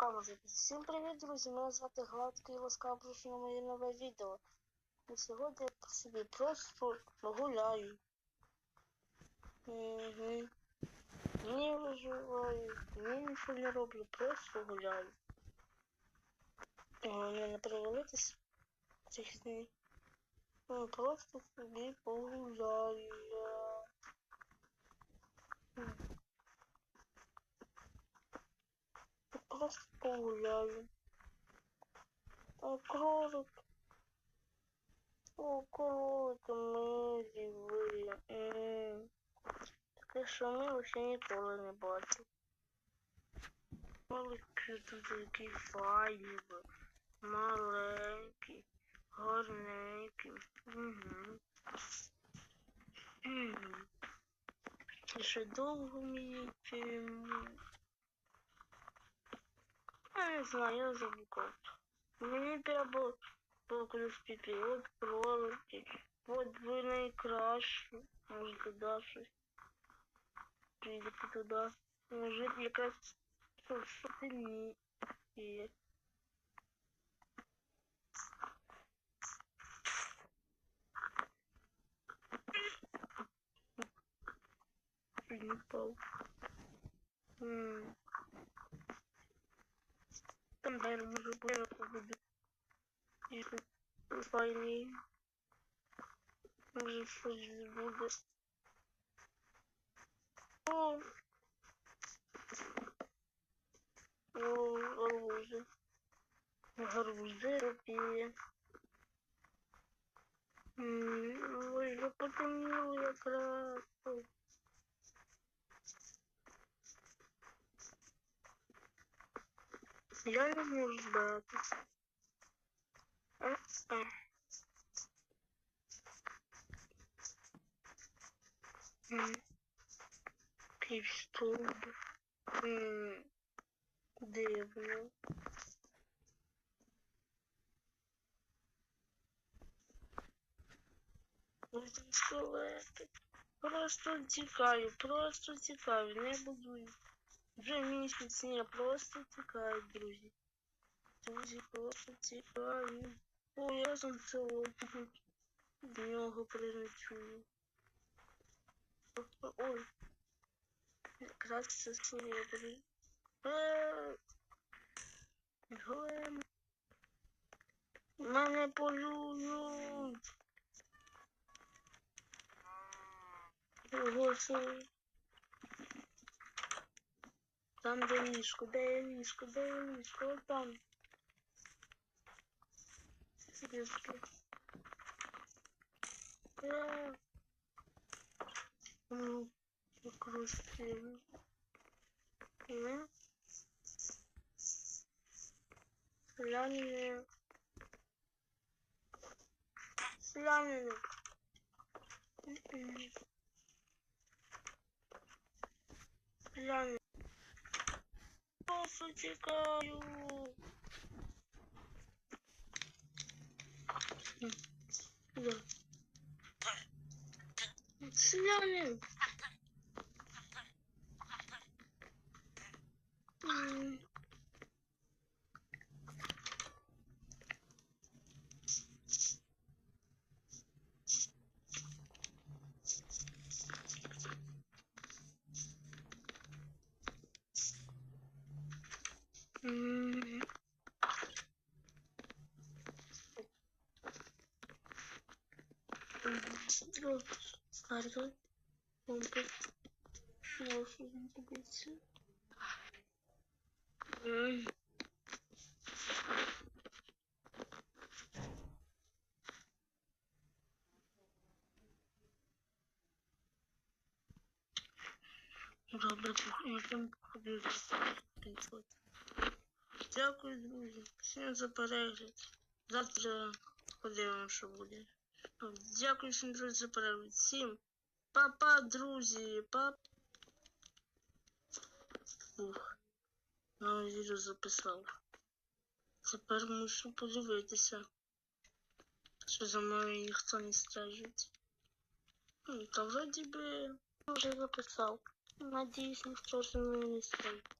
камеру. Всім привіт, друзі! Мене звати Гладкий ласкаво прошу на моє нове відео. І сьогодні я собі просто гуляю. Угу. Не виживаю, ні нічого не роблю, просто гуляю. Головне не провалитись цих днів. Ну, Просто собі погуляю погуляю. А кролик. О, кролики милі ви. М. Таке, що ми ще ніколи не бачили. Кролики тут такі файні, ви. маленькі, гарненькі. Угу. Угу. І ще довго мені йти. Я не знаю, я забукав. Мені треба було кудись піти. От кролики. От ви найкращі. Може туди щось. Прийдете туди. Може якась сотені є. Не пал. М. Там, наверное, може бути буде. Якщо файні. Може щось буде. О! О, гарбузи. Гарбузи робі. Ой, вже потемніло якраз. Я не можу ждати. А-а. М. Півстолб. М. Дивно. Ой, там скелети. Просто тікаю, просто тікаю, не будую. Вже місяць, ні, просто тікаю, друзі. Друзі, просто тікаю. О, я сам цього в нього прилечу. Ой. Якраз це серебрі. Е, Глем. Мене полюють. Голосуй. Там де ліжко, де ліжко, де ліжко, От там. Ліжко. Е. Ну, красиво. Ну. Селянин. Селянин. М-м. Селянин. Просто тікаю. М. Hmm. Pardon. Pompa. Morfuzun gibisi. Hmm. Burada bu yüzden bu kadar bir şey. Дякую, друзі. Всім за перегляд. Завтра подивимо, що буде. Ну, Дякую всім, друзі, за перегляд. Всім па-па, друзі. Па. Ух. Нове відео записав. Тепер мушу подивитися. Що за мною ніхто не стежить. Ну, Та вроді би вже записав. Надіюсь, ніхто за мною не стоїть.